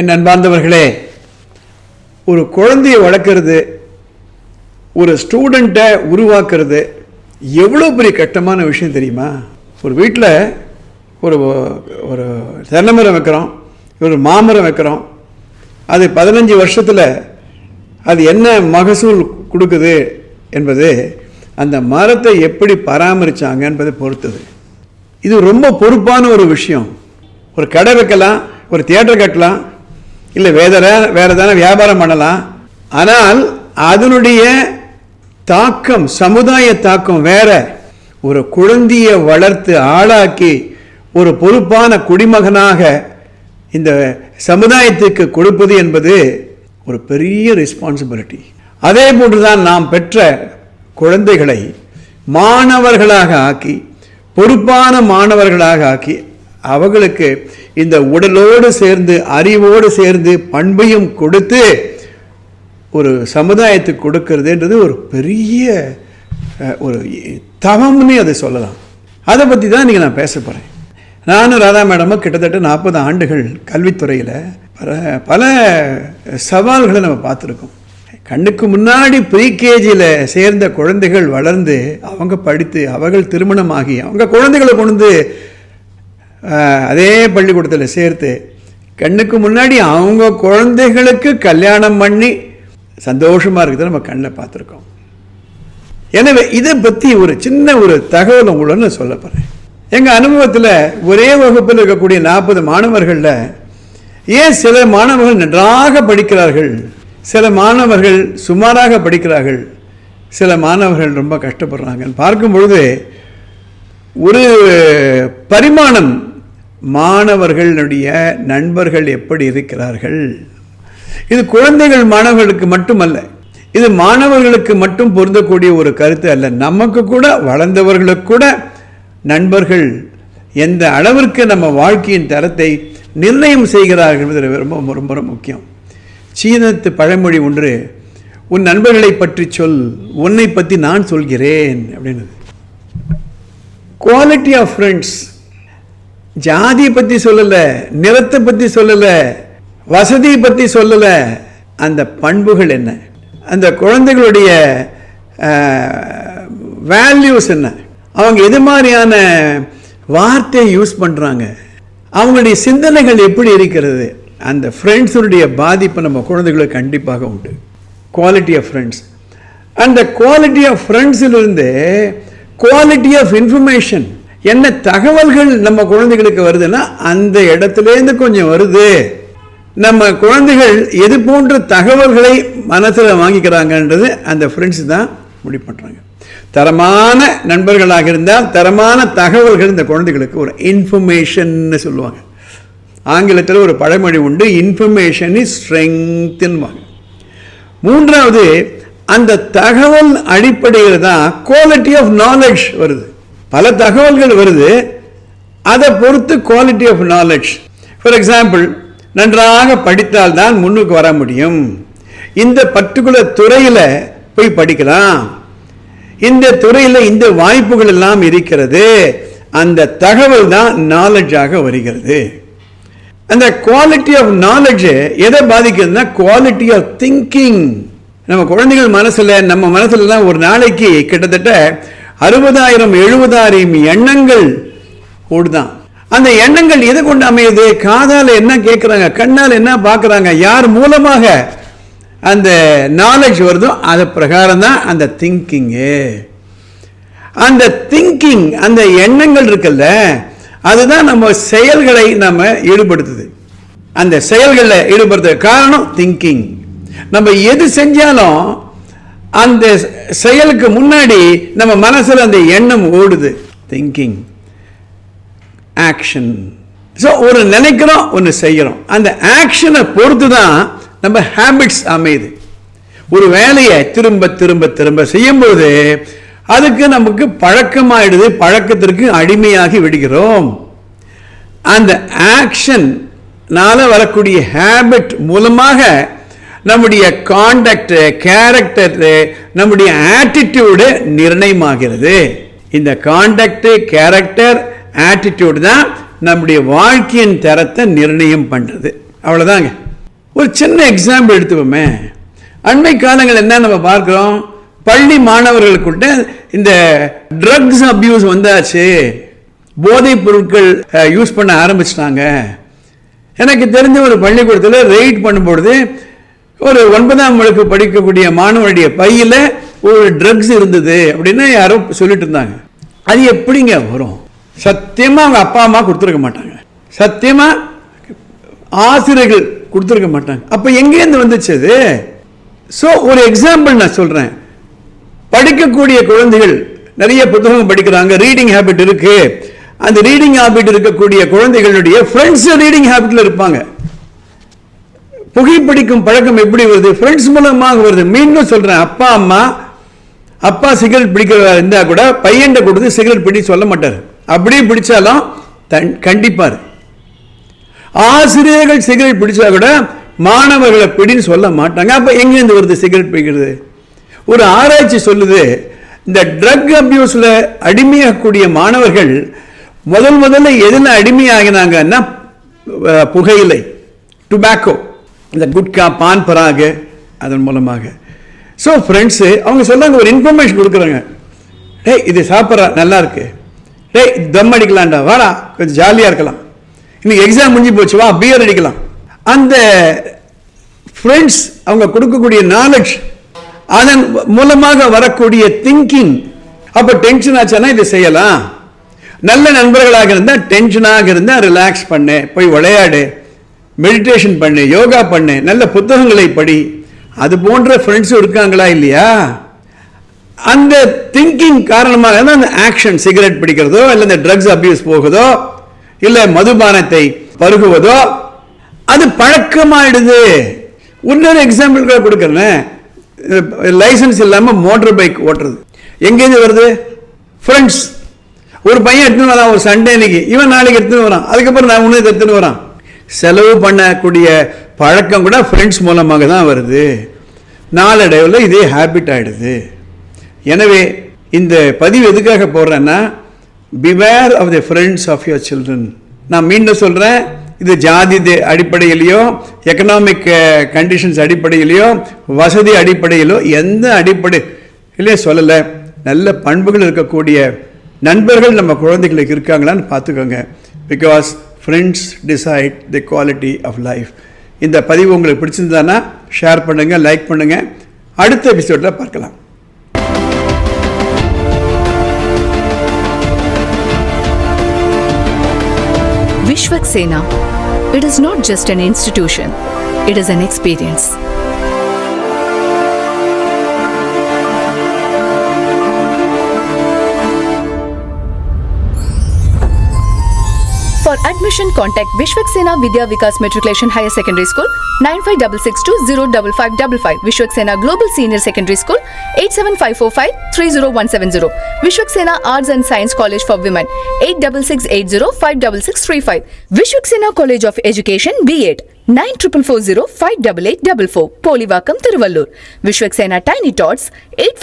என் அன்பார்ந்தவர்களே ஒரு குழந்தையை வளர்க்குறது ஒரு ஸ்டூடெண்ட்டை உருவாக்குறது எவ்வளோ பெரிய கட்டமான விஷயம் தெரியுமா? ஒரு வீட்டில் ஒரு ஒரு தென்னமரம் வைக்கிறோம் ஒரு மாமரம் வைக்கிறோம். அது பதினஞ்சு வருஷத்தில் அது என்ன மகசூல் கொடுக்குது என்பது அந்த மரத்தை எப்படி பராமரித்தாங்க என்பதை பொறுத்தது. இது ரொம்ப பொறுப்பான ஒரு விஷயம். ஒரு கடை வைக்கலாம் ஒரு தியேட்டர் கட்டலாம் இல்லை வேதர வேற ஏதாவது வியாபாரம் பண்ணலாம். ஆனால் அதனுடைய தாக்கம் சமுதாய தாக்கம் வேற. ஒரு குழந்தையை வளர்த்து ஆளாக்கி ஒரு பொறுப்பான குடிமகனாக இந்த சமுதாயத்துக்கு கொடுப்பது என்பது ஒரு பெரிய ரெஸ்பான்சிபிலிட்டி அதே போன்றுதான் நாம் பெற்ற குழந்தைகளை மாணவர்களாக ஆக்கி பொறுப்பான மாணவர்களாக ஆக்கி அவர்களுக்கு இந்த உடலோடு சேர்ந்து அறிவோடு சேர்ந்து பண்பையும் கொடுத்து ஒரு சமுதாயத்துக்கு கொடுக்கறதுன்றது ஒரு பெரிய ஒரு தவம்னு அதை சொல்லலாம். அதை பற்றி தான் நீங்கள் நான் பேச போகிறேன் நானும் ராதா மேடமும் கிட்டத்தட்ட நாற்பது ஆண்டுகள் கல்வித்துறையில் பல பல சவால்களை நம்ம பார்த்துருக்கோம். கண்ணுக்கு முன்னாடி ப்ரீகேஜியில் சேர்ந்த குழந்தைகள் வளர்ந்து அவங்க படித்து அவர்கள் திருமணமாகி அவங்க குழந்தைகளை கொண்டு வந்து அதே பள்ளிக்கூடத்தில் சேர்த்து கண்ணுக்கு முன்னாடி அவங்க குழந்தைகளுக்கு கல்யாணம் பண்ணி சந்தோஷமாக இருக்கிறத நம்ம கண்ணில் பார்த்துருக்கோம். எனவே இதை பற்றி ஒரு சின்ன ஒரு தகவல் உங்களோட நான் சொல்ல போகிறேன் எங்கள் அனுபவத்தில் ஒரே வகுப்பில் இருக்கக்கூடிய நாற்பது மாணவர்களில் ஏன் சில மாணவர்கள் நன்றாக படிக்கிறார்கள் சில மாணவர்கள் சுமாராக படிக்கிறார்கள் சில மாணவர்கள் ரொம்ப கஷ்டப்படுறாங்கன்னு பார்க்கும் பொழுது ஒரு பரிமாணம் மாணவர்களுடைய நண்பர்கள் எப்படி இருக்கிறார்கள்? இது குழந்தைகள் மாணவர்களுக்கு மட்டுமல்ல இது மாணவர்களுக்கு மட்டும் பொருந்தக்கூடிய ஒரு கருத்து அல்ல. நமக்கு கூட வளர்ந்தவர்களுக்கு கூட நண்பர்கள் எந்த அளவிற்கு நம்ம வாழ்க்கையின் தரத்தை நிர்ணயம் செய்கிறார்கள் என்பது ரொம்ப ரொம்ப ரொம்ப முக்கியம். சீனத்து பழமொழி ஒன்று உன் நண்பர்களை பற்றி சொல் உன்னை பற்றி நான் சொல்கிறேன் அப்படின்னது. குவாலிட்டி ஆஃப் ஃப்ரெண்ட்ஸ் ஜாதியை பற்றி சொல்லலை நிறத்தை பற்றி சொல்லலை வசதியை பற்றி சொல்லலை. அந்த பண்புகள் என்ன? அந்த குழந்தைகளுடைய வேல்யூஸ் என்ன? அவங்க எது மாதிரியான வார்த்தையை யூஸ் பண்ணுறாங்க அவங்களுடைய சிந்தனைகள் எப்படி இருக்கிறது? அந்த ஃப்ரெண்ட்ஸுடைய பாதிப்பு நம்ம குழந்தைகளுக்கு கண்டிப்பாக உண்டு. குவாலிட்டி ஆஃப் ஃப்ரெண்ட்ஸ் அந்த குவாலிட்டி ஆஃப் ஃப்ரெண்ட்ஸிலிருந்து குவாலிட்டி ஆஃப் இன்ஃபர்மேஷன் என்ன தகவல்கள் நம்ம குழந்தைகளுக்கு வருதுன்னா அந்த இடத்துலேருந்து கொஞ்சம் வருது. நம்ம குழந்தைகள் எது போன்ற தகவல்களை மனசில் வாங்கிக்கிறாங்கன்றது அந்த ஃப்ரெண்ட்ஸ் தான் முடிவு பண்ணுறாங்க தரமான நண்பர்களாக இருந்தால் தரமான தகவல்கள் இந்த குழந்தைகளுக்கு ஒரு இன்ஃபர்மேஷன்னு சொல்லுவாங்க. ஆங்கிலத்தில் ஒரு பழமொழி உண்டு இன்ஃபர்மேஷன் இஸ் ஸ்ட்ரெங்க்த்துன்னுவாங்க மூன்றாவது அந்த தகவல் அடிப்படையில் தான் குவாலிட்டி ஆஃப் நாலெட்ஜ் வருது. பல தகவல்கள் வருது. அதை பொறுத்து quality of knowledge for example நன்றாக படித்தால் தான் முன்னுக்கு வர முடியும். இந்த பர்டிகுலர் துறையில் போய் படிக்கலாம். இந்த துறையில் இந்த வாய்ப்புகள் எல்லாம் இருக்கிறது. அந்த தகவல் தான் நாலேஜாக வருகிறது. அந்த குவாலிட்டி ஆஃப் நாலேஜ் எதை பாதிக்குதுன்னா குவாலிட்டி ஆஃப் திங்கிங் நம்ம குழந்தைகள் மனசில் நம்ம மனசுலலாம் ஒரு நாளைக்கு கிட்டத்தட்ட அறுபதாயிரம் எழுபதாயிரம் எண்ணங்கள் ஓடுதான். அந்த எண்ணங்கள் எதை கொண்டு அமையுது? காதால் என்ன கேட்குறாங்க கண்ணால் என்ன பார்க்குறாங்க யார் மூலமாக அந்த நாலேஜ் வருதோ அது பிரகாரம் தான் அந்த திங்கிங்கு அந்த திங்கிங் அந்த எண்ணங்கள் இருக்குல்ல அதுதான் நம்ம செயல்களை நம்ம ஈடுபடுத்துது. அந்த செயல்களில் ஈடுபடுத்துறதுக்கு காரணம் திங்கிங் நம்ம எது செஞ்சாலும் அந்த செயலுக்கு முன்னாடி நம்ம மனசில் அந்த எண்ணம் ஓடுது. திங்கிங் ஆக்ஷன் ஸோ ஒரு நினைக்கிறோம் ஒன்று செய்கிறோம் அந்த ஆக்ஷனை பொறுத்து தான் நம்ம ஹேபிட்ஸ் அமையுது. ஒரு வேலையை திரும்ப திரும்ப திரும்ப செய்யும்போது அதுக்கு நமக்கு பழக்கமாயிடுது பழக்கத்திற்கு அடிமையாகி விடுகிறோம். அந்த ஆக்ஷன்னால் வரக்கூடிய ஹேபிட் மூலமாக நம்முடைய காண்டக்ட் கேரக்டர் நம்முடைய ஆட்டிடியூடு நிர்ணயமாகிறது. இந்த காண்டக்ட் கேரக்டர் ஆட்டிடியூடு தான் நம்முடைய வாழ்க்கையின் தரத்தை நிர்ணயம் பண்ணுறது அவ்வளோதாங்க ஒரு சின்ன எக்ஸாம்பிள் எடுத்துப்போமே அண்மை காலங்கள் என்ன நம்ம பார்க்குறோம்? பள்ளி மாணவர்களுக்குள்ள இந்த ட்ரக்ஸ் அப்யூஸ் வந்தாச்சு. போதைப் பொருட்கள் யூஸ் பண்ண ஆரம்பிச்சிட்டாங்க. எனக்கு தெரிஞ்ச ஒரு பள்ளிக்கூடத்தில் ரெய்ட் பண்ணும்பொழுது ஒரு ஒன்பதாம் வகுப்பு படிக்கக்கூடிய மாணவனுடைய பையில் ஒரு ட்ரக்ஸ் இருந்தது அப்படின்னு யாரோ சொல்லிட்டு இருந்தாங்க. அது எப்படிங்க வரும்? சத்தியமாக அவங்க அப்பா அம்மா கொடுத்துருக்க மாட்டாங்க. சத்தியமாக ஆசிரியர்கள் கொடுத்துருக்க மாட்டாங்க. அப்போ எங்கேருந்து வந்துச்சு அது? ஸோ ஒரு எக்ஸாம்பிள் நான் சொல்கிறேன் படிக்கக்கூடிய குழந்தைகள் நிறைய புத்தகம் படிக்கிறாங்க ரீடிங் ஹேபிட் இருக்கு. அந்த ரீடிங் ஹேபிட் இருக்கக்கூடிய குழந்தைகளுடைய ஃப்ரெண்ட்ஸ் ரீடிங் ஹேபிட்டில் இருப்பாங்க. புகைப்பிடிக்கும் பழக்கம் எப்படி வருது? ஃப்ரெண்ட்ஸ் மூலமாக வருது. மீண்டும் சொல்றேன். அப்பா அம்மா அப்பா சிகரெட் பிடிக்கிறதா இருந்தால் கூட பையன்கிட்ட கொடுத்து சிகரெட் பிடி சொல்ல மாட்டார். அப்படியே பிடிச்சாலும் தன் கண்டிப்பார். ஆசிரியர்கள் சிகரெட் பிடிச்சா கூட மாணவர்களை பிடின்னு சொல்ல மாட்டாங்க. அப்போ எங்கேருந்து வருது சிகரெட் பிடிக்கிறது? ஒரு ஆராய்ச்சி சொல்லுது இந்த ட்ரக் அப்யூஸில் அடிமையாகக்கூடிய மாணவர்கள் முதல் முதல்ல எதில் அடிமையாகினாங்கன்னா புகையிலை டுபாக்கோ இந்த குட்கா பான் பராகு அதன் மூலமாக. ஸோ ஃப்ரெண்ட்ஸு அவங்க சொல்கிறாங்க ஒரு இன்ஃபர்மேஷன் கொடுக்குறாங்க. டேய் இது சாப்பிட்றா நல்லா இருக்கு. டேய் தம் அடிக்கலாம்டா வாடா கொஞ்சம் ஜாலியாக இருக்கலாம். இன்னைக்கு எக்ஸாம் முடிஞ்சு போச்சு வா பியர் அடிக்கலாம். அந்த ஃப்ரெண்ட்ஸ் அவங்க கொடுக்கக்கூடிய நாலேஜ் அதன் மூலமாக வரக்கூடிய திங்கிங் அப்போ டென்ஷன் ஆச்சுன்னா இதை செய்யலாம். நல்ல நண்பர்களாக இருந்தால் டென்ஷனாக இருந்தால் ரிலாக்ஸ் பண்ணு போய் விளையாடு. மெடிடேஷன் பண்ணு யோகா பண்ணு நல்ல புத்தகங்களை படி. அது போன்ற ஃப்ரெண்ட்ஸும் இருக்காங்களா இல்லையா? அந்த திங்கிங் காரணமாக தான் அந்த ஆக்ஷன் சிகரெட் பிடிக்கிறதோ இல்லை இந்த ட்ரக்ஸ் அபியூஸ் போகுதோ இல்லை மதுபானத்தை பருகுவதோ அது பழக்கமாயிடுது. இன்னொரு எக்ஸாம்பிள் கூட கொடுக்குறேன். லைசன்ஸ் இல்லாமல் மோட்டர் பைக் ஓட்டுறது. எங்கேருந்து வருது? ஃப்ரெண்ட்ஸ் ஒரு பையன் எடுத்துன்னு வரான் ஒரு சண்டே அன்னைக்கு. இவன் நாளைக்கு எடுத்துன்னு வரான். அதுக்கப்புறம் நான் ஒன்று எடுத்துன்னு வரான். செலவு பண்ணக்கூடிய பழக்கம் கூட ஃப்ரெண்ட்ஸ் மூலமாக தான் வருது. நாளடைவில் இதே ஹேபிட் ஆகிடுது எனவே இந்த பதிவு எதுக்காக போடுறேன்னா beware of the friends of your children நான் மீண்டும் சொல்கிறேன் இது ஜாதி அடிப்படையிலையோ எக்கனாமிக் கண்டிஷன்ஸ் அடிப்படையிலையோ வசதி அடிப்படையிலோ எந்த அடிப்படையிலையும் சொல்லலை. நல்ல பண்புகள் இருக்கக்கூடிய நண்பர்கள் நம்ம குழந்தைகளுக்கு இருக்காங்களான்னு பார்த்துக்கோங்க. Because friends decide the quality of life இந்த பதிவு உங்களுக்கு பிடிச்சிருந்தானா ஷேர் பண்ணுங்கள் லைக் பண்ணுங்கள் அடுத்த எபிசோடில் பார்க்கலாம் Vishwak Sena. It is not just an institution, it is an experience. For admission, contact Vishwak Sena Vidya Vikas Matriculation Higher Secondary School 95662-05555 Vishwak Sena Global Senior Secondary School 87545-30170 Vishwak Sena Arts and Science College for Women 86680-56635 Vishwak Sena College of Education B8 nine triple Tiruvallur Vishwak Sena Tiny Tots double four Polivakkam Tiruvallur Vishwaksena tiny tots eight